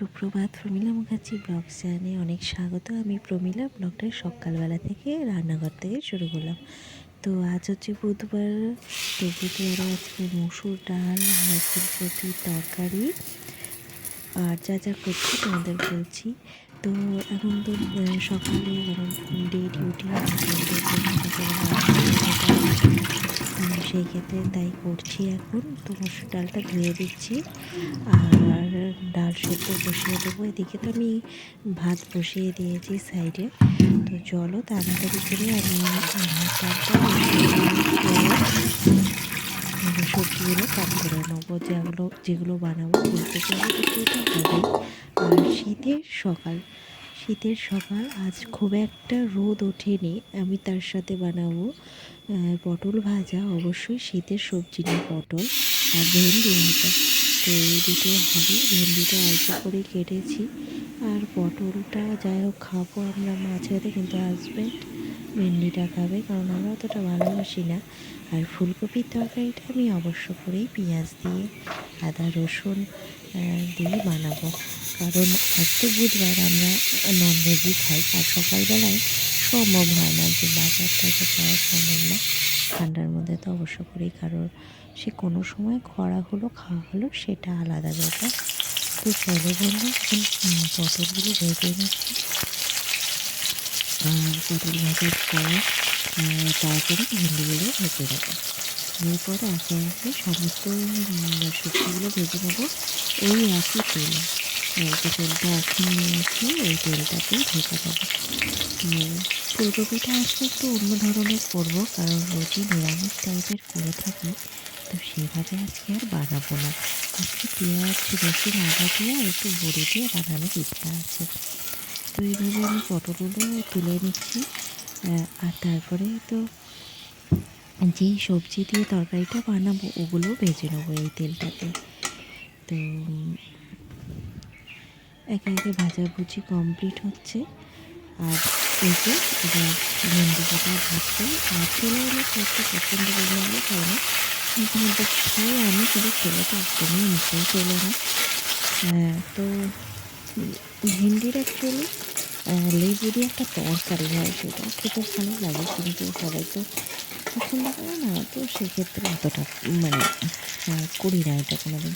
সুপ্রভাত প্রমিলা মুখার্জি ব্লগ চ্যানেলে অনেক স্বাগত। আমি প্রমিলা, ব্লগটা সকালবেলা থেকে রান্নাঘর থেকে শুরু করলাম। তো আজ হচ্ছে বুধবার, তো বুধবার আজকে মসুর ডাল আর ফুলকপি তরকারি, আর যা যা করছি তোমাদের বলছি। তো এখন তো সকালে ডে ডিউটি সেই ক্ষেত্রে তাই করছি এখন। তো মসুর ডালটা ধুয়ে দিচ্ছি আর ডাল সেদ্ধ বসিয়ে দেবো। এদিকে তো আমি ভাত বসিয়ে দিয়েছি সাইডে। তো চলো তাড়াতাড়ি করে আমি সবজিগুলো কাট করে নেব। যেগুলো যেগুলো বানাবো, বলতে আর শীতের সকাল। শীতের সকাল, আজ খুব একটা রোদ ওঠেনি, আমি তার সাথে বানাবো পটল ভাজা, অবশ্যই শীতের সবজি নিয়ে পটল আর ভেন্ডি ভাজা। তো এই দুটো হবে ভেন্ডিটা অল্প করে কেটেছি আর পটলটা যাই হোক খাব আমরা মাছেতে কিন্তু হাজব্যান্ড ভেন্ডিটা খাবে, কারণ আমরা অতটা ভালোবাসি না। আর ফুলকপির তরকারিটা আমি অবশ্য করেই পেঁয়াজ দিয়ে, আদা রসুন দিয়ে বানাবো। কারণ আজ তো বুধবার আমরা ননভেজই খাই, আর সকালবেলায় সম্ভব হয় না যে বাজার থেকে খাওয়া সম্ভব না। ঠান্ডার মধ্যে তো অবশ্য করেই কারোর সে কোনো সময় খরা হলো, খাওয়া হলো, সেটা আলাদা ব্যাপার। তো চলো এখন পটলগুলো ভেজে নিচ্ছি। আর পটল ভাজার পর তারপরে ভেন্ডিগুলো ভেজে দেবো এরপরে আস্তে আস্তে সমস্ত সবজিগুলো ভেজে নেব। ওই একই তেলে এই যে তেলটা এখন নিয়েছি ওই তেলটাতেই নেব তো ফুলকপিটা আজকে একটু অন্য ধরনের করব, কারণ রোজই নিরামিষ টাইপের করে থাকি, তো সেভাবে আজকে আর বানাবো না। আজকে পেঁয়াজ, রসুন, আদা দিয়ে আর একটু বড়ি দিয়ে বানানোর ইচ্ছা আছে। তো এইভাবে আমি পটলগুলো তুলে নিচ্ছি আর তারপরে তো যেই সবজি দিয়ে তরকারিটা বানাবো ওগুলো ভেজে নেব এই তেলটাতে। তো একে একে ভাজাভুজি কমপ্লিট হচ্ছে। আর যে এবার ভেন্ডি কাটা ভাজছে আর ছেলে হলে খেতে পছন্দ করে হলে খাই না। কিন্তু খাই আমি কিন্তু ছেলেটা একদমই মুখেই চলে না। হ্যাঁ, তো ভেন্ডির অ্যাকচুয়ালি লেবু দিয়ে একটা তরকারি হয় সেটা। খেতে ভালো লাগে কিন্তু সবাই তো পছন্দ করে না তো সেক্ষেত্রে অতটা মানে করি না এটা কোনোদিন।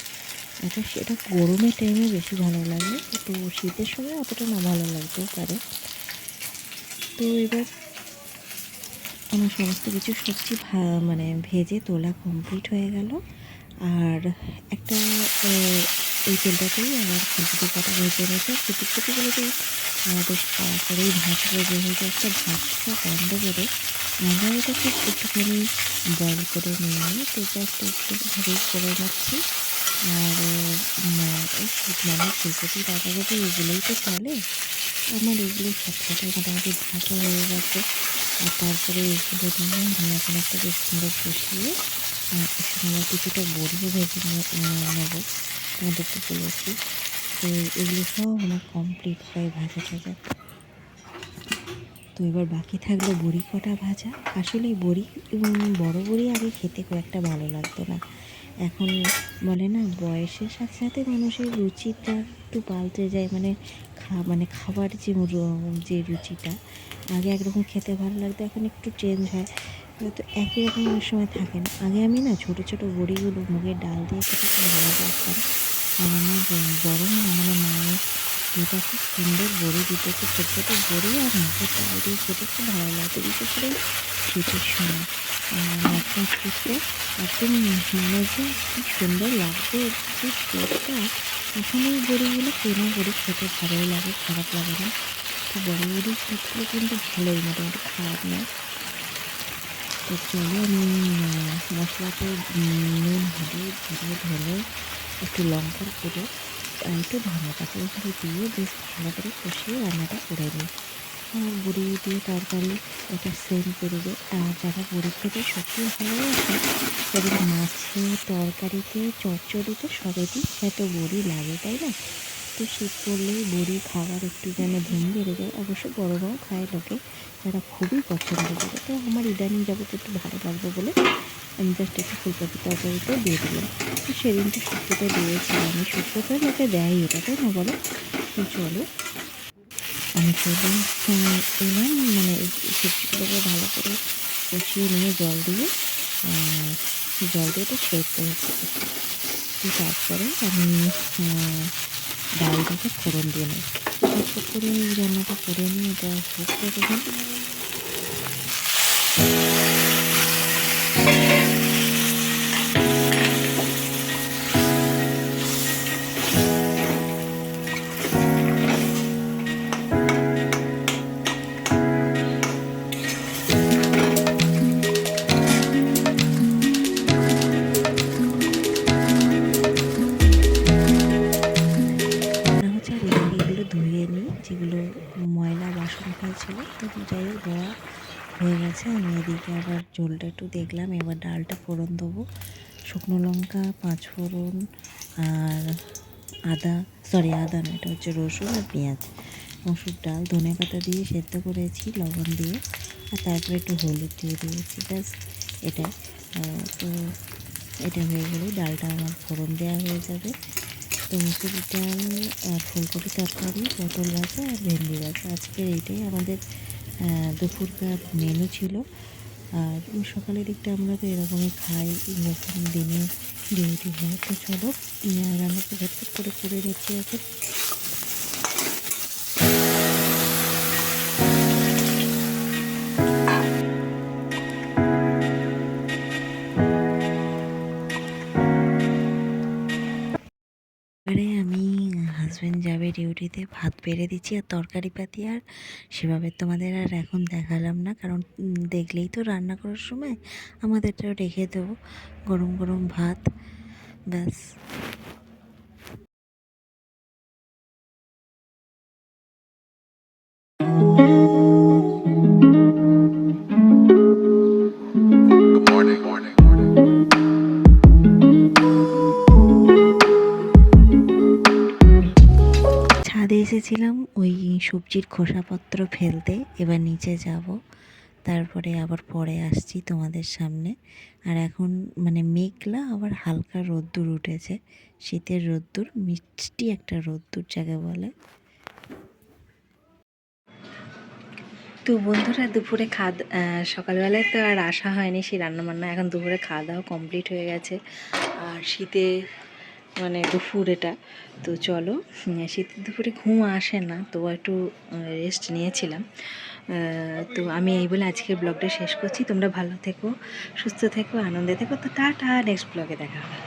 এটা সেটা গরমের টাইমে বেশি ভালো লাগে। তো শীতের সময় অতটা না ভালো লাগতেও পারে। তো এবার আমার সমস্ত কিছু সবজি মানে ভেজে তোলা কমপ্লিট হয়ে গেল। আর একটা এই তেলটাতেই আমার ফুলকপি কাটা ভেজে রয়েছে ফুলকপিগুলো তো আহ, বেশ তাড়াতাড়ি ভাজবো যেহেতু একটা ভাজটা বন্ধ করে আমরা এটাকে একটুখানি বয়েল করে নিয়ে তো জাস্ট একটুভাবেই করে যাচ্ছি আর শীত মানে ফুলকপি বাঁধাকপি এগুলোই তো চলে, আমার এগুলো সবকটাই মোটামুটি ভাজা হয়ে গেছে। আর তারপরে এগুলো নিয়ে আমি এখন একটা বেশ সুন্দর এর সঙ্গে আবার কিছুটা বড়িও ভেজে নেব তোমাদের বলেছি তো এগুলো সব আমার কমপ্লিট প্রায় ভাজা টাজা। তো এবার বাকি থাকল বড়ি কটা ভাজা। আসলে বড়ি বড় বড়ি আগে খেতে খুব একটা ভালো লাগতো না। এখন বলে না, বয়সের সাথে সাথে মানুষের রুচিটা একটু পাল্টে যায়। মানে খা মানে খাবার যে যে রুচিটা, আগে একরকম খেতে ভালো লাগতো, এখন একটু চেঞ্জ হয়। হয়তো একই রকম অনেক সময় থাকে না। আগে আমি না ছোটো ছোটো বড়িগুলো মুগের ডাল দিয়ে খেতে খুব ভালোবাসতাম আর আমার বড় মা মানে মায়ের দুটো খুব সুন্দর বড়ি দিতে খুব ছোটো ছোটো বড়ি আর মুগের ডাল দিয়ে খেতে খুব ভালো লাগতো। বিশেষ করে শীতের সময়। করতে একদম মনে হচ্ছে কি সুন্দর লাগবে যে টেস্টটা এখন বড়িগুলো কেনা বড়ি খেতে ভালোই লাগে, খারাপ লাগে না। তো বড় বড়ি খেতে কিন্তু ভালোই মোটামুটি খারাপ না। তো চলো আমি মশলাতে নুন, হলুদ, জিরে ধরে একটু লঙ্কার গুঁড়ো একটু ধনে পাতা দিয়ে বেশ ভালো করে কষিয়ে রান্নাটা করে আর বড়ি দিয়ে তরকারি একটা সেন্ট করবে। আর যারা বড়ি খেতে সত্যিই ভালোবাসে, তাদের মাছে, তরকারিতে, চচ্চড়িতে সবেতেই এত বড়ি লাগে, তাই না? তো শীত পড়লেই বড়ি খাওয়ার একটু যেন ঘুম বেড়ে যায়। অবশ্য বড়রাও খায় লোকে, যারা খুবই পছন্দ করে। তো আমার ইদানিং যাবত একটু ভালো লাগবে বলে আমি জাস্ট একটু ফুলকপি তরকারিতে দিয়ে দিলাম। তো সেদিন তো শুক্তোটা দিয়েছি। আমি শুক্তোটা লোকে দেয় এটা তাই না বলো? তো চলো। আমি চলে এলাম মানে সবজিগুলোকে ভালো করে কষিয়ে নিয়ে জল দিয়ে জল দিয়ে তো সেদ্ধ তারপরে আমি ডালটাকে ফোড়ন দিয়ে নিই করে রান্নাটা করে নিয়ে এটা হোক ছিল তো যাই হোক ধোয়া হয়ে গেছে। আমি এদিকে আবার ঝোলটা একটু দেখলাম এবার ডালটা ফোড়ন দেবো। শুকনো লঙ্কা পাঁচ ফোড়ন আর আদা সরি আদা না এটা হচ্ছে রসুন আর পেঁয়াজ। মসুর ডাল ধনে পাতা দিয়ে সেদ্ধ করেছি লবণ দিয়ে। আর তারপরে একটু হলুদ দিয়ে দিয়েছি ব্যাস আহ, তো এটা হয়ে গেলে ডালটা আমার ফোড়ন দেওয়া হয়ে যাবে। মুসুর ডাল আর ফুলকপি তরকারি, পটল ভাজা আর ভেন্ডি ভাজা। আজকে এইটাই আমাদের দুপুরকার মেনু ছিল। আর সকালের দিকটা আমরা তো এরকমই খাই এরকম দিনে ডিউটি হয়, তো চলো রান্নাটা ঝটপট করে করে নিচ্ছি এখন। এবারে আমি হাজব্যান্ড যাবে ডিউটিতে ভাত বেড়ে দিচ্ছি আর তরকারি পাতি আর সেভাবে তোমাদের আর এখন দেখালাম না। কারণ দেখলেই তো রান্না করার সময় আমাদেরটাও রেখে দেবো। গরম গরম ভাত, ব্যাস। এসেছিলাম ওই সবজির খোসাপত্র ফেলতে, এবার নিচে যাব। তারপরে আবার পরে আসছি তোমাদের সামনে। আর এখন মানে মেঘলা, আবার হালকা রোদ্দুর উঠেছে। শীতের রোদ্দুর, মিষ্টি একটা রোদ্দুর যাকে বলে। তো বন্ধুরা, দুপুরে খাদ সকালবেলায় তো আর আসা হয়নি সেই রান্নাবান্না। এখন দুপুরে খাওয়া দাওয়া কমপ্লিট হয়ে গেছে। আর শীতে মানে দুপুর এটা। তো চলো শীতের দুপুরে ঘুম আসে না, তো একটু রেস্ট নিয়েছিলাম। তো আমি এই বলে আজকের ব্লগটা শেষ করছি। তোমরা ভালো থেকো, সুস্থ থেকো, আনন্দে থেকো। তো টাটা নেক্সট ব্লগে দেখা হবে।